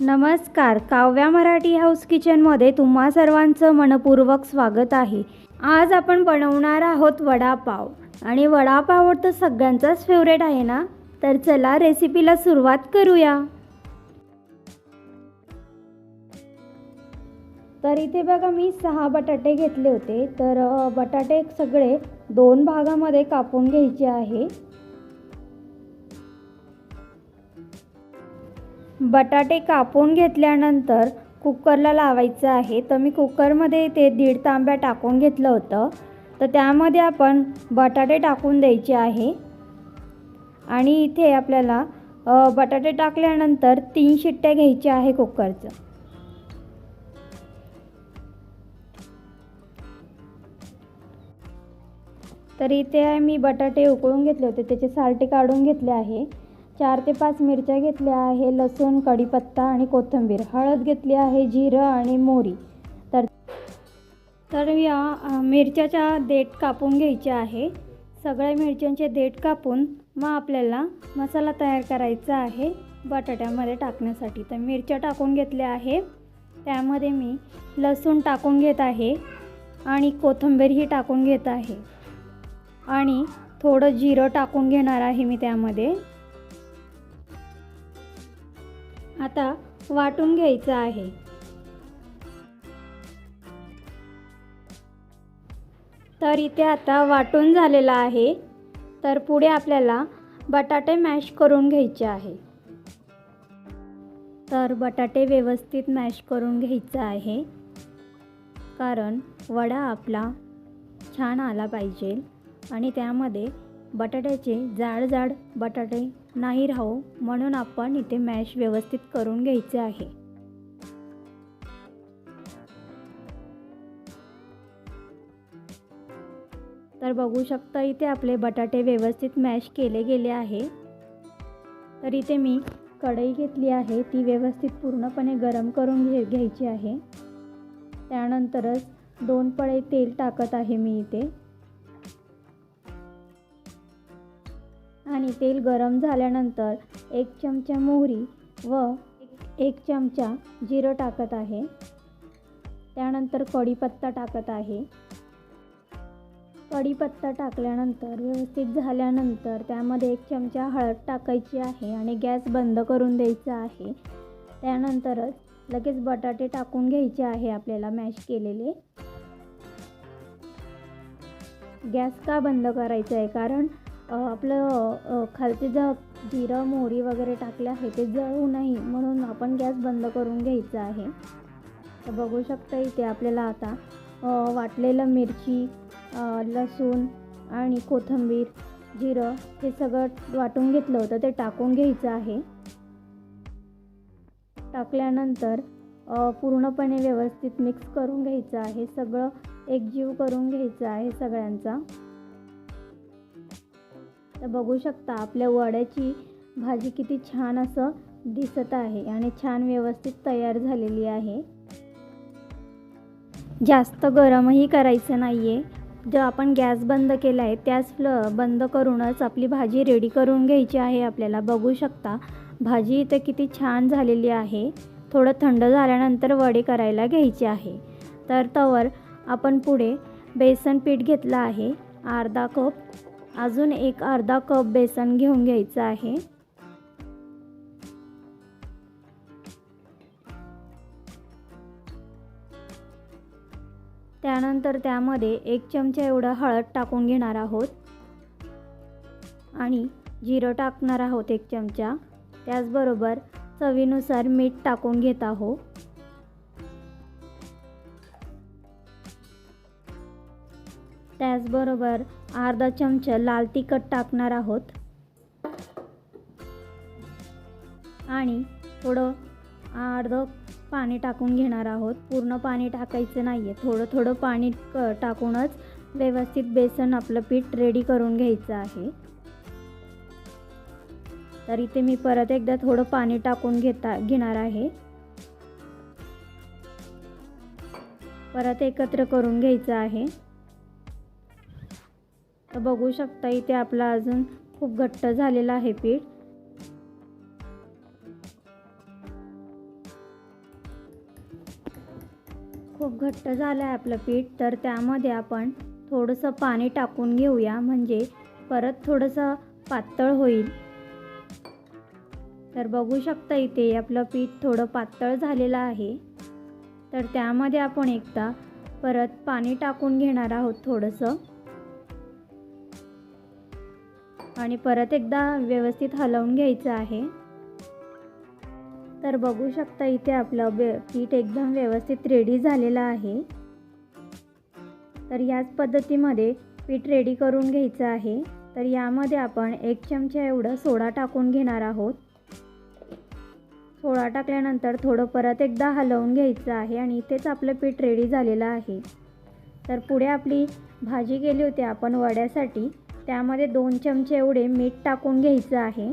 नमस्कार काव्या मराठी हाऊस किचनमध्ये तुम्हा सर्वांचं मनपूर्वक स्वागत आहे. आज आपण बनवणार आहोत वडापाव. आणि वडापाव तर सगळ्यांचाच फेवरेट आहे ना? तर चला रेसिपीला सुरुवात करूया. तर इथे बघा मी सहा बटाटे घेतले होते. तर बटाटे सगळे दोन भागामध्ये कापून घ्यायचे आहे. बटाटे कापून घेतल्यानंतर कुकरला लावायचं आहे. तर मी कुकरमध्ये ते दीड तांब्या टाकून घेतलं होतं. तर त्यामध्ये आपण बटाटे टाकून द्यायचे आहे. आणि इथे आपल्याला बटाटे टाकल्यानंतर तीन शिट्ट्या घ्यायच्या आहे कुकरचं. तर इथे मी बटाटे उकळून घेतले होते. त्याचे सालटे काढून घेतले आहे. चार ते पाच मिरच्या घेतल्या आहे लसूण कढीपत्ता आणि कोथिंबीर. हळद घेतली आहे जिरं आणि मोहरी. तर तर या मिरच्याच्या देठ कापून घ्यायच्या आहे. सगळ्या मिरच्यांचे देठ कापून मग आपल्याला मसाला तयार करायचा आहे बटाट्यामध्ये टाकण्यासाठी. तर मिरच्या टाकून घेतल्या आहे. त्यामध्ये मी लसूण टाकून घेत आहे आणि कोथिंबीरही टाकून घेत आहे. आणि थोडं जिरं टाकून घेणार आहे मी त्यामध्ये. आता वाटून घ्यायचं आहे. तर इथे आता वाटून झालेलं आहे. तर पुढे आपल्याला बटाटे मॅश करून घ्यायचे आहे. तर बटाटे व्यवस्थित मॅश करून घ्यायचं आहे. कारण वडा आपला छान आला पाहिजे आणि त्यामध्ये बटाट्याचे जाड जाड बटाटे नाही राहू म्हणून आपण इथे मॅश व्यवस्थित करून घ्यायचे आहे. तर बघू शकता इथे आपले बटाटे व्यवस्थित मॅश केले गेले आहे. तर इथे मी कढई घेतली आहे ती व्यवस्थित पूर्णपणे गरम करून घे घ्यायची आहे. त्यानंतरच दोन पळे तेल टाकत आहे मी इथे. आणि तेल गरम झाल्यानंतर एक चमचा मोहरी व एक- चमचा जिरं टाकत आहे. त्यानंतर कढीपत्ता टाकत आहे. कढीपत्ता टाकल्यानंतर व्यवस्थित झाल्यानंतर त्यामध्ये एक चमचा हळद टाकायची आहे आणि गॅस बंद करून द्यायचा आहे. त्यानंतरच लगेच बटाटे टाकून घ्यायचे आहे आपल्याला मॅश केलेले. गॅस का बंद करायचा आहे कारण आपलं खालचे जर जिरं मोहरी वगैरे टाकले आहे ते जळू नाही म्हणून आपण गॅस बंद करून घ्यायचा आहे. तर बघू शकता इथे आपल्याला आता वाटलेलं मिरची लसूण आणि कोथिंबीर जिरं हे सगळं वाटून घेतलं होतं ते टाकून घ्यायचं आहे. टाकल्यानंतर पूर्णपणे व्यवस्थित मिक्स करून घ्यायचं आहे. सगळं एकजीव करून घ्यायचं आहे सगळ्यांचा. तर बघू शकता आपल्या वड्याची भाजी किती छान असं दिसत आहे आणि छान व्यवस्थित तयार झालेली आहे. जास्त गरमही करायचं नाही आहे जो आपण गॅस बंद केला आहे त्याच फ्ल बंद करूनच आपली भाजी रेडी करून घ्यायची आहे आपल्याला. बघू शकता भाजी इथं किती छान झालेली आहे. थोडं थंड झाल्यानंतर वडे करायला घ्यायचे आहे. तर तवर आपण पुढे बेसन पीठ घेतलं आहे. अर्धा कप अजून एक अर्धा कप बेसन घेऊन घ्यायचं आहे. त्यानंतर त्यामध्ये एक चमचा एवढं हळद टाकून घेणार आहोत. आणि जिरं टाकणार आहोत एक चमचा. त्याचबरोबर चवीनुसार मीठ टाकून घेत आहोत. त्याचबरोबर अर्धा चमचा लाल तिखट टाकणार आहोत. आणि थोडं अर्धं पाणी टाकून घेणार आहोत. पूर्ण पाणी टाकायचं नाही आहे थोडं थोडं पाणी क टाकूनच व्यवस्थित बेसन आपलं पीठ रेडी करून घ्यायचं आहे. तर इथे मी परत एकदा थोडं पाणी टाकून घेता घेणार आहे. परत एकत्र करून घ्यायचं आहे. तर बघू शकता इथे आपलं अजून खूप घट्ट झालेलं आहे पीठ. खूप घट्ट झालं आहे आपलं पीठ. तर त्यामध्ये आपण थोडंसं पाणी टाकून घेऊया. म्हणजे परत थोडंसं पातळ होईल. तर बघू शकता इथे आपलं पीठ थोडं पातळ झालेलं आहे. तर त्यामध्ये आपण एकदा परत पाणी टाकून घेणार आहोत थोडंसं. आणि परत एकदा व्यवस्थित हलवून घ्यायचं आहे. तर बघू शकता इथे आपलं बे पीठ एकदम व्यवस्थित रेडी झालेलं आहे. तर याच पद्धतीमध्ये पीठ रेडी करून घ्यायचं आहे. तर यामध्ये आपण एक चमचा एवढं सोडा टाकून घेणार आहोत. सोडा टाकल्यानंतर थोडं परत एकदा हलवून घ्यायचं आहे आणि इथेच आपलं पीठ रेडी झालेलं आहे. तर पुढे आपली भाजी केली होती आपण वड्यासाठी. त्यामध्ये दोन चमचे एवढे मीठ टाकून घ्यायचं आहे.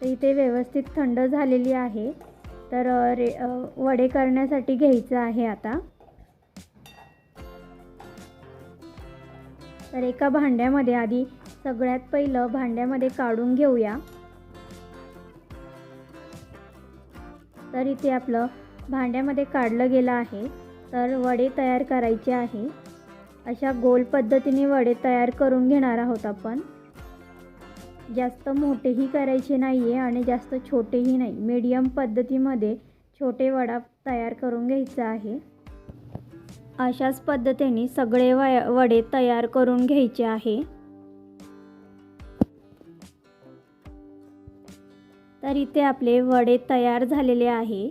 तर इथे व्यवस्थित थंड झालेली आहे. तर रे वडे करण्यासाठी घ्यायचं आहे आता. तर एका भांड्यामध्ये आधी सगळ्यात पहिलं भांड्यामध्ये काढून घेऊया. तर इथे आपलं भांड्यामध्ये काढलं गेलं आहे. तर वडे तयार करायचे आहे. अशा गोल पद्धतीने वडे तयार करून घेणार आहोत आपण. जास्त मोठेही करायचे नाही आहे आणि जास्त छोटेही नाही. मीडियम पद्धतीमध्ये छोटे वडा तयार करून घ्यायचा आहे. अशाच पद्धतीने सगळे व वडे तयार करून घ्यायचे आहे. तर इथे आपले वडे तयार झालेले आहे.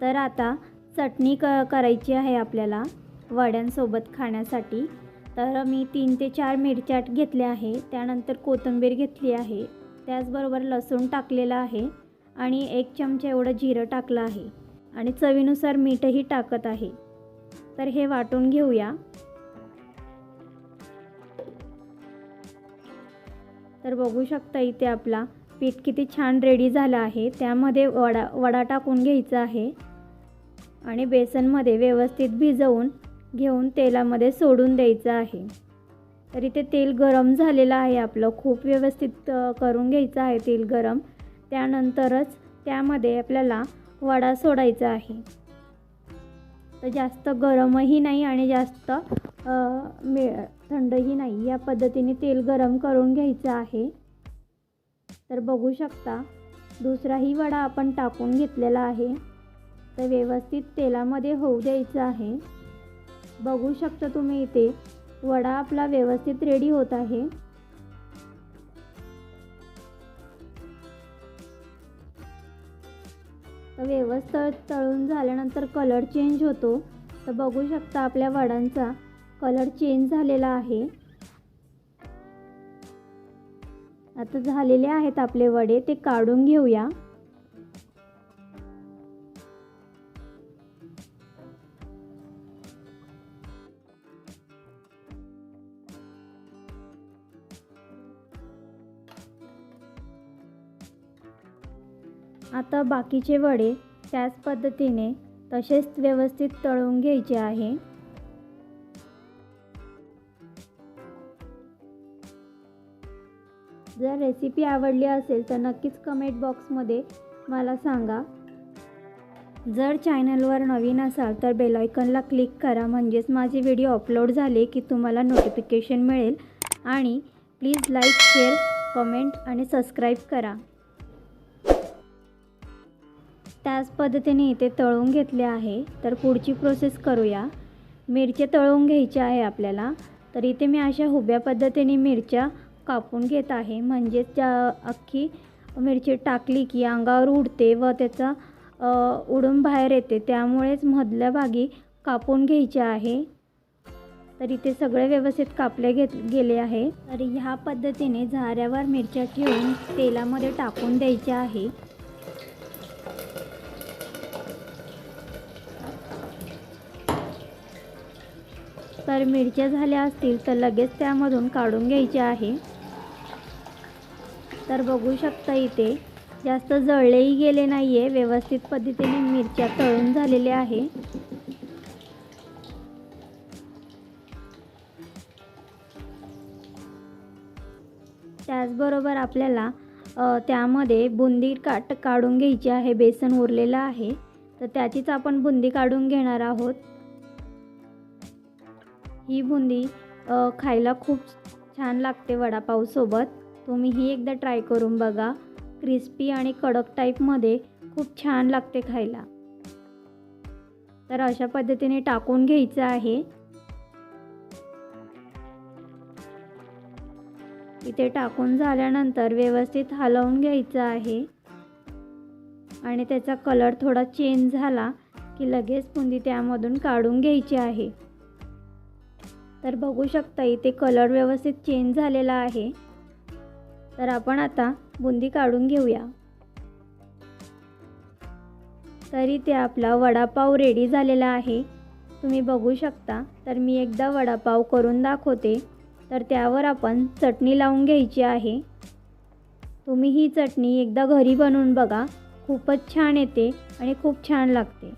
तर आता चटणी क करायची आहे आपल्याला. वड्यांसोबत खाण्यासाठी. तर मी तीन ते चार मिरच्याट घेतल्या आहे. त्यानंतर कोथिंबीर घेतली आहे. त्याचबरोबर लसूण टाकलेलं आहे आणि एक चमचा एवढं जिरं टाकलं आहे. आणि चवीनुसार मीठही टाकत आहे. तर हे वाटून घेऊया. तर बघू शकता इथे आपला पीठ किती छान रेडी झाला आहे. त्यामध्ये वडा वडा टाकून घ्यायचा आहे. आणि बेसनमध्ये व्यवस्थित भिजवून घेऊन तेलामध्ये सोडून द्यायचं आहे. तर इथे तेल गरम झालेलं आहे आपलं. खूप व्यवस्थित करून घ्यायचं आहे तेल गरम. त्यानंतरच त्यामध्ये आपल्याला वडा सोडायचा आहे. तर जास्त गरमही नाही आणि जास्त मे थंडही नाही. या पद्धतीने तेल गरम करून घ्यायचं आहे. तर बघू शकता दुसराही वडा आपण टाकून घेतलेला आहे. तर व्यवस्थित तेलामध्ये होऊ द्यायचं आहे. बघू शकता तुम्ही इथे. वडा आपला व्यवस्थित रेडी होत आहे. व्यवस्थित तळून झाल्यानंतर कलर चेंज होतो. तर बघू शकता आपल्या वडांचा कलर चेंज झालेला आहे. आता झालेले आहेत आपले वडे ते काढून घेऊया. आता बाकीचे वडे त्याच पद्धतीने तसेच व्यवस्थित तळून घ्यायचे आहे. जर रेसिपी आवडली असेल तर नक्कीच कमेंट बॉक्समध्ये मला सांगा. जर चॅनलवर नवीन असाल तर बेलायकनला क्लिक करा म्हणजेच माझे व्हिडिओ अपलोड झाले की तुम्हाला नोटिफिकेशन मिळेल. आणि प्लीज लाईक शेअर कमेंट आणि सबस्क्राईब करा. त्याच पद्धतीने इथे तळून घेतले आहे. तर पुढची प्रोसेस करूया. मिरच्या तळून घ्यायच्या आहे आपल्याला. तर इथे मी अशा उभ्या पद्धतीने मिरच्या कापून घेत आहे. म्हणजेच त्या अख्खी मिरची टाकली की अंगावर उडते व त्याचा उडून बाहेर येते. त्यामुळेच मधल्या भागी कापून घ्यायचे आहे. तर इथे सगळे व्यवस्थित कापले घेत गेले आहे. तर ह्या पद्धतीने झाऱ्यावर मिरच्या ठेवून तेलामध्ये टाकून द्यायच्या आहे. तर मिरच्या झाल्या असतील तर लगेच त्यामधून काढून घ्यायच्या आहे. तर बघू शकता इथे जास्त जळलेही गेले नाही आहे व्यवस्थित पद्धतीने मिरच्या तळून झालेल्या आहे. त्याचबरोबर आपल्याला त्यामध्ये बुंदी काट काढून घ्यायची आहे. बेसन उरलेलं आहे. तर त्याचीच आपण बुंदी काढून घेणार आहोत. ही बुंदी खायला खूप छान लागते वडापावसोबत. तुम्ही ही एकदा ट्राय करून बघा. क्रिस्पी आणि कडक टाईपमध्ये खूप छान लागते खायला. तर अशा पद्धतीने टाकून घ्यायचं आहे. इथे टाकून झाल्यानंतर व्यवस्थित हलवून घ्यायचं आहे. आणि त्याचा कलर थोडा चेंज झाला की लगेच बुंदी त्यामधून काढून घ्यायची आहे. तर बघू शकता इथे कलर व्यवस्थित चेंज झालेला आहे. तर आपण आता बुंदी काढून घेऊया. तरी ते आपला वडापाव रेडी झालेला आहे. तुम्ही बघू शकता. तर मी एकदा वडापाव करून दाखवते. तर त्यावर आपण चटणी लावून घ्यायची आहे. तुम्ही ही चटणी एकदा घरी बनवून बघा. खूपच छान येते आणि खूप छान लागते.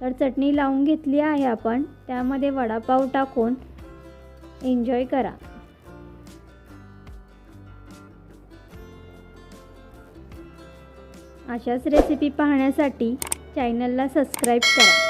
तर चटणी लावून घेतली आहे आपण. त्यामध्ये वडापाव टाकून एन्जॉय करा. अशाच रेसिपी पाहण्यासाठी चॅनलला सबस्क्राईब करा.